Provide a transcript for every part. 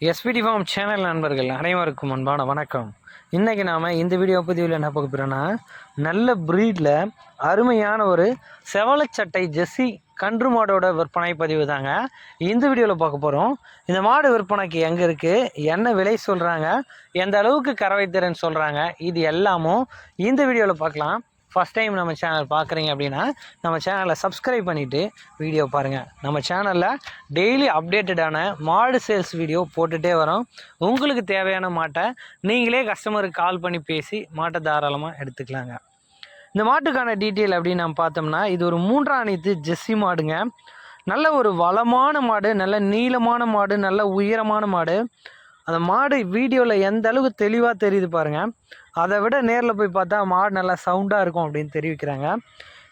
SPD form channel நண்பர்கள் அனைவருக்கும் அன்பான வணக்கம். இன்றைக்கி நாம் இந்த வீடியோ பதிவில் என்ன பார்க்க போகிறோன்னா நல்ல ப்ரீடில் அருமையான ஒரு செவலச்சட்டை ஜெஸ்ஸி கன்று மாடோட விற்பனை பதிவு தாங்க. இந்த வீடியோவில் பார்க்க போகிறோம் இந்த மாடு விற்பனைக்கு எங்கே இருக்குது என்ன விலை சொல்கிறாங்க எந்த அளவுக்கு கறவை திறன் சொல்கிறாங்க இது எல்லாமும் இந்த வீடியோவில் பார்க்கலாம். ஃபஸ்ட் டைம் நம்ம சேனல் பார்க்குறீங்க அப்படின்னா நம்ம சேனலை சப்ஸ்கிரைப் பண்ணிவிட்டு வீடியோ பாருங்கள் நம்ம சேனலில் டெய்லி அப்டேட்டடான மாடு சேல்ஸ் வீடியோ போட்டுகிட்டே வரோம். உங்களுக்கு தேவையான மாட்டை நீங்களே கஸ்டமருக்கு கால் பண்ணி பேசி மாட்டை தாராளமாக எடுத்துக்கலாங்க. இந்த மாட்டுக்கான டீட்டெயில் அப்படின்னு நம்ம பார்த்தோம்னா இது ஒரு மூன்றாம் அனைத்து ஜெஸ்ஸி மாடுங்க. நல்ல ஒரு வளமான மாடு நல்ல நீளமான மாடு நல்ல உயரமான மாடு. அந்த மாடு வீடியோவில் எந்த அளவுக்கு தெளிவாக தெரியுது பாருங்கள் அதை விட நேரில் போய் பார்த்தா மாடு நல்லா சவுண்டாக இருக்கும் அப்படின்னு தெரிவிக்கிறாங்க.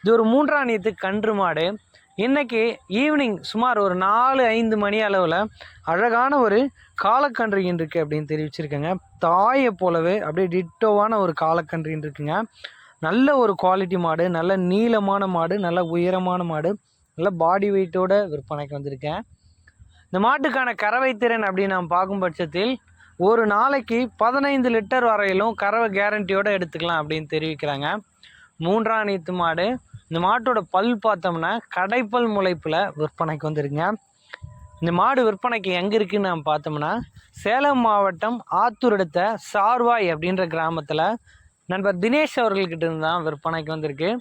இது ஒரு மூன்றாம் நீத்து கன்று மாடு. இன்றைக்கி ஈவினிங் சுமார் ஒரு நாலு ஐந்து மணி அளவில் அழகான ஒரு காலக்கன்றின் இருக்குது அப்படின்னு தெரிவிச்சிருக்கேங்க. தாயை போலவே அப்படியே டிட்டோவான ஒரு காலக்கன்றின் இருக்குங்க நல்ல ஒரு குவாலிட்டி மாடு நல்ல நீளமான மாடு நல்ல உயரமான மாடு நல்ல பாடி வெயிட்டோட விற்பனைக்கு வந்திருக்கேன். இந்த மாட்டுக்கான கறவை திறன் அப்படின்னு நாம் பார்க்கும் பட்சத்தில் ஒரு நாளைக்கு பதினைந்து லிட்டர் வரையிலும் கறவை கேரண்டியோடு எடுத்துக்கலாம் அப்படின்னு தெரிவிக்கிறாங்க. மூன்றாம் நீத்து மாடு இந்த மாட்டோட பல் பார்த்தோம்னா கடைப்பல் முளைப்பில் விற்பனைக்கு வந்துருங்க இந்த மாடு விற்பனைக்கு எங்கே இருக்குதுன்னு நாம் பார்த்தோம்னா சேலம் மாவட்டம் ஆத்தூர் எடுத்த சார்வாய் அப்படின்ற கிராமத்தில் நண்பர் தினேஷ் அவர்கள்கிட்ட இருந்து தான் விற்பனைக்கு வந்திருக்கு.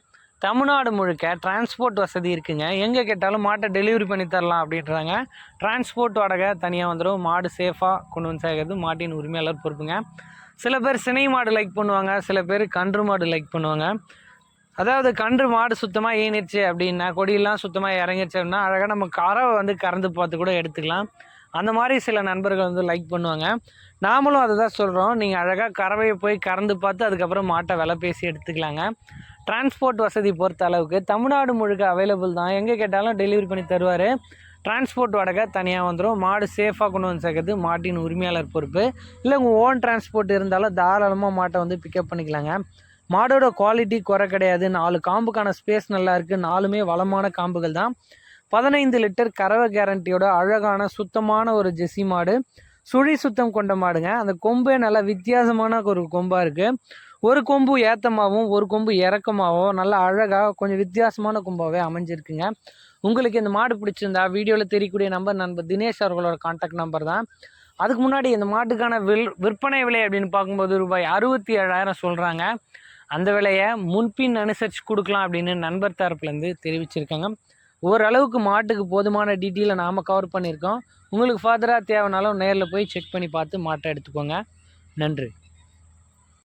தமிழ்நாடு முழுக்க டிரான்ஸ்போர்ட் வசதி இருக்குங்க. எங்கே கேட்டாலும் மாட்டை டெலிவரி பண்ணி தரலாம் அப்படின்றாங்க. டிரான்ஸ்போர்ட் வாடகை தனியாக வந்துடும் மாடு சேஃபாக கொண்டு வந்து சேர்க்கறது மாட்டின் உரிமையாளர் பொறுப்புங்க. சில பேர் சினை மாடு லைக் பண்ணுவாங்க. சில பேர் கன்று மாடு லைக் பண்ணுவாங்க. அதாவது கன்று மாடு சுத்தமாக ஏனிருச்சு அப்படின்னா கொடியெல்லாம் சுத்தமாக இறங்கிருச்சு அப்படின்னா அழகாக நம்ம கறவை வந்து கறந்து பார்த்து கூட எடுத்துக்கலாம். அந்த மாதிரி சில நண்பர்கள் வந்து லைக் பண்ணுவாங்க. நாமளும் அதை தான் சொல்கிறோம் நீங்கள் அழகாக கறவையை போய் கறந்து பார்த்து அதுக்கப்புறம் மாட்டை விலை பேசி எடுத்துக்கலாங்க. டிரான்ஸ்போர்ட் வசதி பொறுத்த அளவுக்கு தமிழ்நாடு முழுக்க அவைலபிள் தான். எங்கே கேட்டாலும் டெலிவரி பண்ணி தருவார். டிரான்ஸ்போர்ட் வாடகை தனியாக வந்துடும் மாடு சேஃபாக கொண்டு வந்து சேர்க்கறது மாட்டின் உரிமையாளர் பொறுப்பு. இல்லை உங்கள் ஓன் டிரான்ஸ்போர்ட் இருந்தாலும் தாராளமாக மாட்டை வந்து பிக்கப் பண்ணிக்கலாங்க. மாடோட குவாலிட்டி குறை கிடையாது. நாலு காம்புக்கான ஸ்பேஸ் நல்லா இருக்குது நாலுமே வளமான காம்புகள் தான். பதினைந்து லிட்டர் கறவை கேரண்டியோட அழகான சுத்தமான ஒரு ஜெசி மாடு. சுழி சுத்தம் கொண்ட மாடுங்க. அந்த கொம்பே நல்லா வித்தியாசமான ஒரு கொம்பாக இருக்குது ஒரு கொம்பு ஏத்தமாகவும் ஒரு கொம்பு இறக்கமாகவும் நல்லா அழகாக கொஞ்சம் வித்தியாசமான கொம்பாகவே அமைஞ்சிருக்குங்க. உங்களுக்கு இந்த மாடு பிடிச்சிருந்தா வீடியோவில் தெரியக்கூடிய நம்பர் நண்பர் தினேஷ் அவர்களோட கான்டாக்ட் நம்பர் தான். அதுக்கு முன்னாடி இந்த மாட்டுக்கான வில் விற்பனை விலை அப்படின்னு பார்க்கும்போது ரூபாய் அறுபத்தி ஏழாயிரம் சொல்கிறாங்க அந்த விலையை முன்பின் அனுசரித்து கொடுக்கலாம் அப்படின்னு நண்பர் தரப்புலேருந்து தெரிவிச்சிருக்காங்க. ஓரளவுக்கு மாட்டுக்கு போதுமான டீட்டெயிலை நாம் கவர் பண்ணியிருக்கோம். உங்களுக்கு ஃபர்தராக தேவைனாலும் நேரில் போய் செக் பண்ணி பார்த்து மாட்டை எடுத்துக்கோங்க. நன்றி.